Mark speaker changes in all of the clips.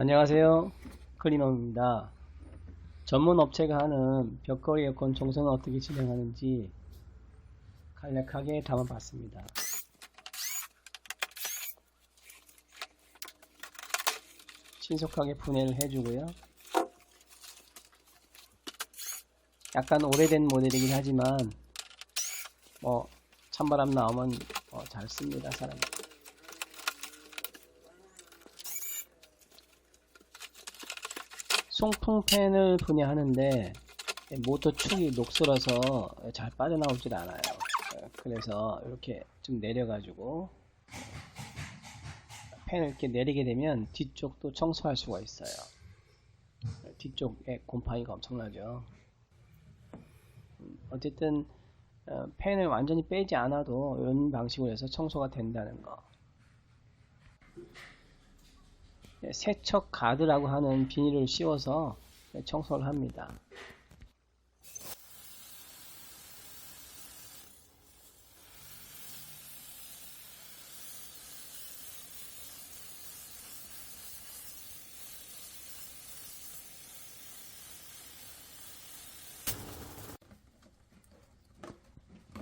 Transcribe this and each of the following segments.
Speaker 1: 안녕하세요. 클리너입니다. 전문 업체가 하는 벽걸이 에어컨 청소는 어떻게 진행하는지 간략하게 담아봤습니다. 신속하게 분해를 해주고요. 약간 오래된 모델이긴 하지만 뭐 찬바람 나오면 어, 잘 씁니다 사람이. 송풍팬을 분해하는데 모터 축이 녹슬어서 잘 빠져나오질 않아요. 그래서 이렇게 좀 내려가지고 팬을 이렇게 내리게 되면 뒤쪽도 청소할 수가 있어요. 뒤쪽에 곰팡이가 엄청나죠. 음, 어쨌든 어, 팬을 완전히 빼지 않아도 이런 방식으로 해서 청소가 된다는 거. 네, 세척 가드라고 하는 비닐을 씌워서 청소를 합니다.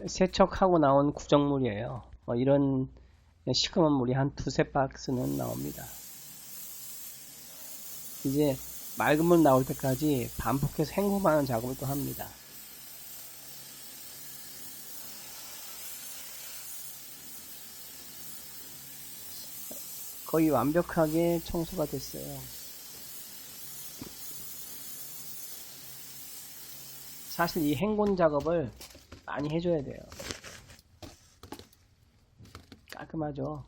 Speaker 1: 세척하고 나온 구정물이에요. 어, 이런 시커먼 물이 한 두세 박스는 나옵니다. 이제 맑은 물 나올 때까지 반복해서 헹구하는 작업을 또 합니다. 거의 완벽하게 청소가 됐어요. 사실 이 헹군 작업을 많이 해줘야 돼요. 깔끔하죠?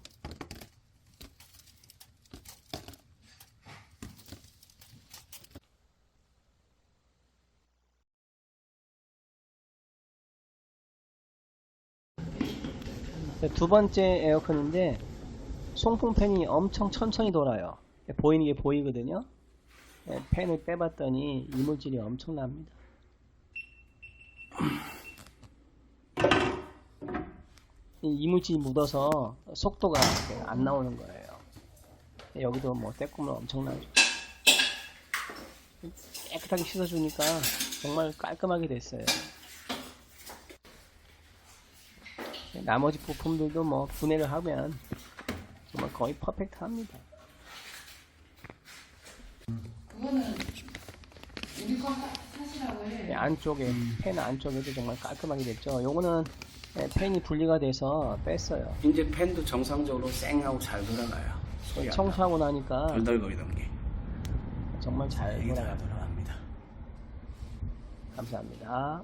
Speaker 1: 두 번째 에어컨인데 송풍팬이 엄청 천천히 돌아요. 네, 보이는 게 보이거든요. 네, 팬을 빼봤더니 이물질이 엄청납니다. 이 이물질이 묻어서 속도가 안 나오는 거예요. 네, 여기도 뭐 때꾸물 엄청나죠. 깨끗하게 씻어주니까 정말 깔끔하게 됐어요. 나머지 부품들도 뭐 분해를 하면 정말 거의 퍼펙트 합니다.
Speaker 2: 그거는 우리 거 하- 하시라고 해.
Speaker 1: 네, 안쪽에 팬 안쪽에도 정말 깔끔하게 됐죠. 요거는 네, 팬이 분리가 돼서 뺐어요.
Speaker 3: 이제 팬도 정상적으로 쌩하고 잘 돌아가요. 소리 안 나.
Speaker 1: 청소하고 나니까
Speaker 3: 덜덜거리던 게
Speaker 1: 정말
Speaker 3: 잘
Speaker 1: 돌아갑니다.
Speaker 3: 돌아갑니다.
Speaker 1: 감사합니다.